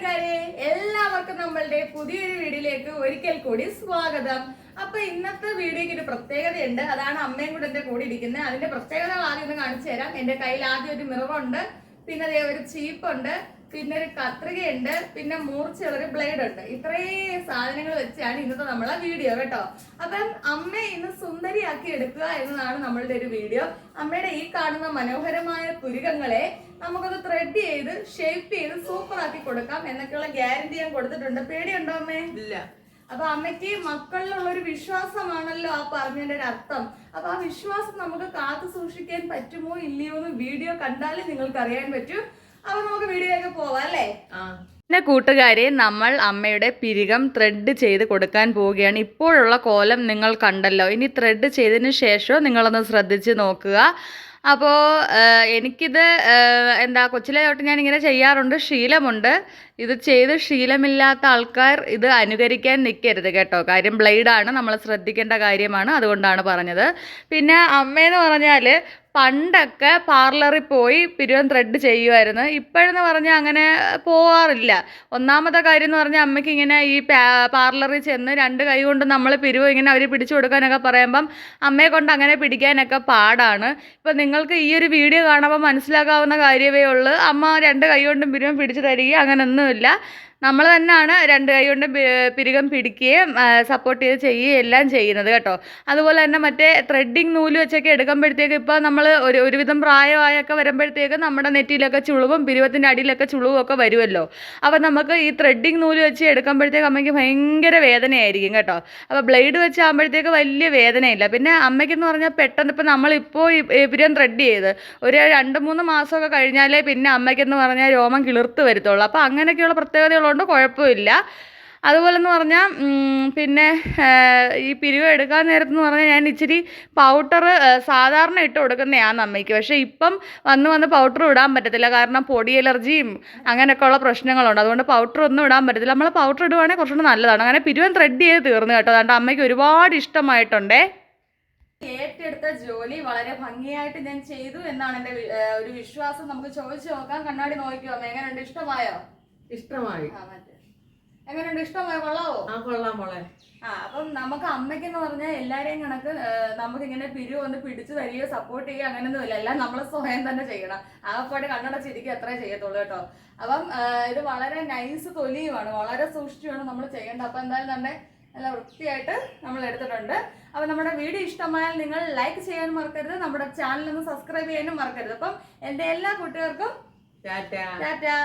കൂട്ടുകാരെ എല്ലാവർക്കും നമ്മളുടെ പുതിയൊരു വീഡിയോയിലേക്ക് ഒരിക്കൽ കൂടി സ്വാഗതം. അപ്പൊ ഇന്നത്തെ വീഡിയോയ്ക്ക് ഒരു പ്രത്യേകതയുണ്ട്. അതാണ് അമ്മയും കൂടെ എന്റെ കൂടി ഇരിക്കുന്നത്. അതിന്റെ പ്രത്യേകതകൾ ആദ്യം ഒന്ന് കാണിച്ചു തരാം. എന്റെ കയ്യിൽ ആദ്യം ഒരു മിററുണ്ട്. പിന്നെ അതേ ഒരു ചീപ്പുണ്ട്. പിന്നെ ഒരു കത്രികയുണ്ട് പിന്നെ മൂർച്ചയുള്ളൊരു ബ്ലേഡ് ഉണ്ട്. ഇത്രയും സാധനങ്ങൾ വെച്ചാണ് ഇന്നത്തെ നമ്മളെ വീഡിയോ കേട്ടോ. അപ്പം അമ്മയെ ഇന്ന് സുന്ദരിയാക്കി എടുക്കുക എന്നതാണ് നമ്മളുടെ ഒരു വീഡിയോ അമ്മയുടെ ഈ കാണുന്ന മനോഹരമായ പുരുകങ്ങളെ നമുക്കത് ത്രെഡ് ചെയ്ത് ഷേപ്പ് ചെയ്ത് സൂപ്പർ ആക്കി കൊടുക്കാം എന്നൊക്കെയുള്ള ഗ്യാരണ്ടി ഞാൻ കൊടുത്തിട്ടുണ്ട്. പേടിയുണ്ടോ അമ്മേ? ഇല്ല. അപ്പൊ അമ്മയ്ക്ക് മക്കളിലുള്ള ഒരു വിശ്വാസമാണല്ലോ ആ പറഞ്ഞതിന്റെ ഒരു അർത്ഥം. അപ്പൊ ആ വിശ്വാസം നമുക്ക് കാത്തു സൂക്ഷിക്കാൻ പറ്റുമോ ഇല്ലയോ എന്ന് വീഡിയോ കണ്ടാലേ നിങ്ങൾക്ക് അറിയാൻ പറ്റും. അപ്പൊ നമുക്ക് വീഡിയോയിലേക്ക് പോവാം അല്ലേ? പിന്നെ കൂട്ടുകാരെ നമ്മൾ അമ്മയുടെ പിരികം ത്രെഡ് ചെയ്ത് കൊടുക്കാൻ പോവുകയാണ്. ഇപ്പോഴുള്ള കോലം നിങ്ങൾ കണ്ടല്ലോ. ഇനി ത്രെഡ് ചെയ്തതിന് ശേഷം നിങ്ങളൊന്ന് ശ്രദ്ധിച്ച് നോക്കുക. അപ്പോൾ എനിക്കിത് എന്താ കൊച്ചിലെ തൊട്ട് ഞാൻ ഇങ്ങനെ ചെയ്യാറുണ്ട് ശീലമുണ്ട്. ഇത് ചെയ്ത് ശീലമില്ലാത്ത ആൾക്കാർ ഇത് അനുകരിക്കാൻ നിൽക്കരുത് കേട്ടോ. കാര്യം ബ്ലേഡാണ് നമ്മൾ ശ്രദ്ധിക്കേണ്ട കാര്യമാണ് അതുകൊണ്ടാണ് പറഞ്ഞത്. പിന്നെ അമ്മയെന്ന് പറഞ്ഞാൽ പണ്ടൊക്കെ പാർലറിൽ പോയി പിരുവൻ ത്രെഡ് ചെയ്യുമായിരുന്നു ഇപ്പോഴെന്ന് പറഞ്ഞാൽ അങ്ങനെ പോവാറില്ല. ഒന്നാമത്തെ കാര്യം എന്ന് പറഞ്ഞാൽ അമ്മയ്ക്ക് ഇങ്ങനെ ഈ പാർലറിൽ ചെന്ന് രണ്ട് കൈ കൊണ്ട് നമ്മൾ പിരിവ് ഇങ്ങനെ അവർ പിടിച്ചു കൊടുക്കാനൊക്കെ പറയുമ്പം അമ്മയെ കൊണ്ട് അങ്ങനെ പിടിക്കാനൊക്കെ പാടാണ്. ഇപ്പം നിങ്ങൾക്ക് ഈ ഒരു വീഡിയോ കാണുമ്പോൾ മനസ്സിലാക്കാവുന്ന കാര്യമേ ഉള്ളൂ. അമ്മ രണ്ട് കൈ കൊണ്ടും പിരിവം പിടിച്ചു തരികയും അങ്ങനെയൊന്നുമില്ല നമ്മൾ തന്നെയാണ് രണ്ട് കൈ കൊണ്ട് പിരികം പിടിക്കുകയും സപ്പോർട്ട് ചെയ്ത് ചെയ്യുകയും എല്ലാം ചെയ്യുന്നത് കേട്ടോ. അതുപോലെ തന്നെ മറ്റേ ത്രെഡിങ് നൂൽ വെച്ചൊക്കെ എടുക്കുമ്പോഴത്തേക്ക് ഇപ്പോൾ നമ്മൾ ഒരു ഒരുവിധം പ്രായമായൊക്കെ വരുമ്പോഴത്തേക്ക് നമ്മുടെ നെറ്റിയിലൊക്കെ ചുളിവും പിരിവത്തിന്റെ അടിയിലൊക്കെ ചുളിവും ഒക്കെ വരുമല്ലോ. അപ്പോൾ നമുക്ക് ഈ ത്രെഡിങ് നൂൽ വെച്ച് എടുക്കുമ്പോഴത്തേക്ക് അമ്മയ്ക്ക് ഭയങ്കര വേദനയായിരിക്കും കേട്ടോ. അപ്പോൾ ബ്ലേഡ് വെച്ച് ആകുമ്പോഴത്തേക്ക് വലിയ വേദനയില്ല. പിന്നെ അമ്മയ്ക്കെന്ന് പറഞ്ഞാൽ പെട്ടെന്ന് ഇപ്പോൾ നമ്മളിപ്പോൾ പിരിയം ത്രെഡ് ചെയ്ത് ഒരു രണ്ട് മൂന്ന് മാസമൊക്കെ കഴിഞ്ഞാലേ പിന്നെ അമ്മയ്ക്കെന്ന് പറഞ്ഞാൽ രോമം കിളിർത്ത് വരത്തുള്ളൂ. അപ്പോൾ അങ്ങനെയൊക്കെയുള്ള പ്രത്യേകതകളുണ്ട് കുഴപ്പമില്ല. അതുപോലെ എന്ന് പറഞ്ഞാൽ പിന്നെ ഈ പിരിവ് എടുക്കാൻ നേരത്തെന്ന് പറഞ്ഞാൽ ഞാൻ ഇച്ചിരി പൗഡർ സാധാരണ ഇട്ട് കൊടുക്കുന്നതാണ് അമ്മയ്ക്ക്. പക്ഷേ ഇപ്പം വന്ന് വന്ന് പൗഡർ ഇടാൻ പറ്റത്തില്ല. കാരണം പൊടി അലർജിയും അങ്ങനെയൊക്കെയുള്ള പ്രശ്നങ്ങളുണ്ട്. അതുകൊണ്ട് പൗഡർ ഒന്നും ഇടാൻ പറ്റത്തില്ല. നമ്മൾ പൗഡർ ഇടുവാണെങ്കിൽ കുറച്ചുകൂടെ നല്ലതാണ്. അങ്ങനെ പിരിവൻ ത്രെഡ് ചെയ്ത് തീർന്നു കേട്ടോ. അതുകൊണ്ട് അമ്മയ്ക്ക് ഒരുപാട് ഇഷ്ടമായിട്ടുണ്ടേ. ഏറ്റെടുത്ത ജോലി വളരെ ഭംഗിയായിട്ട് ഞാൻ ചെയ്തു എന്നാണ് എന്റെ ഒരു വിശ്വാസം. നമുക്ക് ചോദിച്ചു നോക്കാം. കണ്ണാടി നോക്കിയോ എങ്ങനെയുണ്ട്? ഇഷ്ടമായോ? ഇഷ്ടമായി. എങ്ങനെയുണ്ട്? ഇഷ്ടമായി? കൊള്ളാവോ? ആ കൊള്ളാം മോളെ. ആ അപ്പം നമുക്ക് അമ്മയ്ക്കെന്ന് പറഞ്ഞാൽ എല്ലാരെയും കണക്ക് നമുക്ക് ഇങ്ങനെ പിരിവ് ഒന്ന് പിടിച്ചു തരികയോ സപ്പോർട്ട് ചെയ്യുകയോ അങ്ങനെയൊന്നും ഇല്ല. എല്ലാം നമ്മൾ സ്വയം തന്നെ ചെയ്യണം. ആകപ്പാട് കണ്ണടച്ചിരിക്കുക അത്രേ ചെയ്യത്തുള്ളൂ കേട്ടോ. അപ്പം ഇത് വളരെ നൈസ് തൊലിയുമാണ്. വളരെ സൂക്ഷിച്ചുമാണ് നമ്മൾ ചെയ്യേണ്ടത്. അപ്പം എന്തായാലും തന്നെ നല്ല വൃത്തിയായിട്ട് നമ്മൾ എടുത്തിട്ടുണ്ട്. അപ്പം നമ്മുടെ വീഡിയോ ഇഷ്ടമായാൽ നിങ്ങൾ ലൈക്ക് ചെയ്യാൻ മറക്കരുത്. നമ്മുടെ ചാനൽ ഒന്ന് സബ്സ്ക്രൈബ് ചെയ്യാനും മറക്കരുത്. അപ്പം എന്റെ എല്ലാ കുട്ടികൾക്കും ടാറ്റാ.